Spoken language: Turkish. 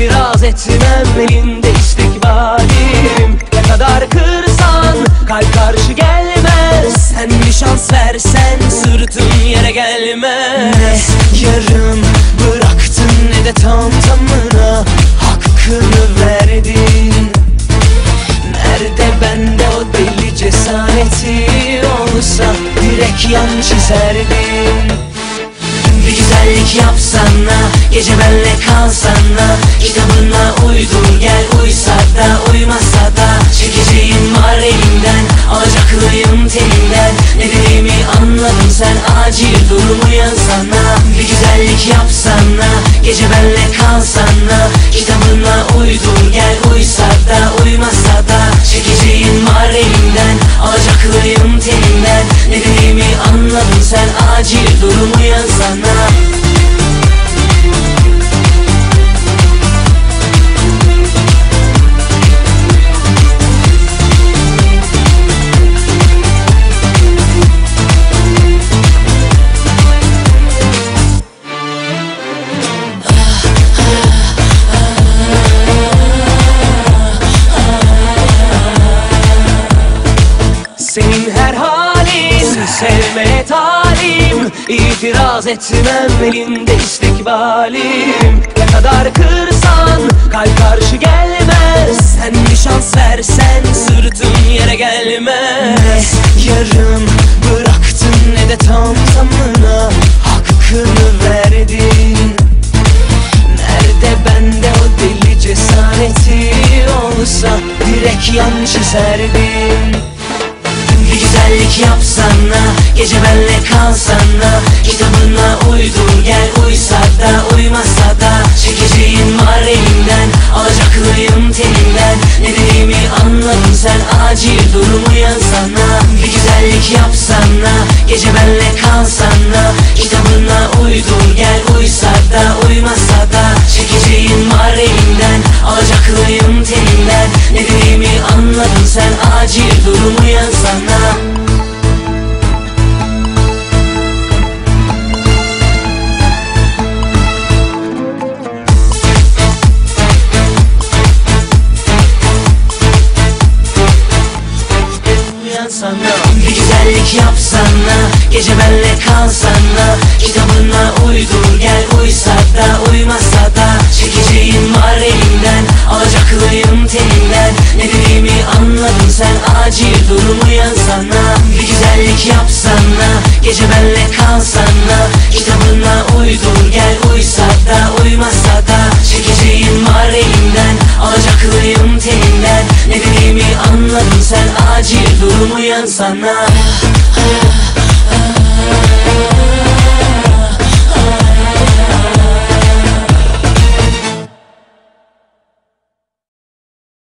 İtiraz etmem elinde istikbalim Ne kadar kırsan kalp karşı gelmez. Sen bir şans versen sırtın yere gelmez. Ne yarım bıraktın ne de tam tamına Hakkını verdin. Nerede bende o deli cesareti olsa Direkt yan çizerdin güzellik yapsana Gece benle kalsana Kitabına uydur gel Uysa da uymasa da Çekeceğim var elimden Alacaklıyım telinden. Ne dediğimi anladın sen Acil durum uyansana Bir güzellik yapsana Gece benle kalsana Kitabına uydur gel Uysa da uymasa da Çekeceğim var elimden Alacaklıyım telinden. Ne dediğimi anladın sen Acil durum uyansana Senin her halin sevmeye talim İtiraz etmem elinde istikbalim Ne kadar kırsan kalp karşı gelmez. Sen bir şans versen sırtın yere gelmez. Yarım Gece benle kalsana Kitabına uydur. Gel Uysa da uymasa da Çekeceğin var elimden Alacaklıyım telinden. Ne dediğimi anladın sen Acil durum uyansana Bir güzellik yapsana Gece benle kalsana Kitabına uydur. Gel Uysa da uymasa da Çekeceğin var elimden Alacaklıyım telinden. Ne dediğimi anladın sen Acil durum uyansana yapsana Gece benle kalsana. Kitabına uydur gel Uysa da uymasa da. Çekeceğin var elimden Alacaklıyım telinden. Ne dediğimi anladın sen Acil durum uyansana Bir güzellik yapsana Gece benle kalsana. Kitabına uydur gel acil durum uyan sana.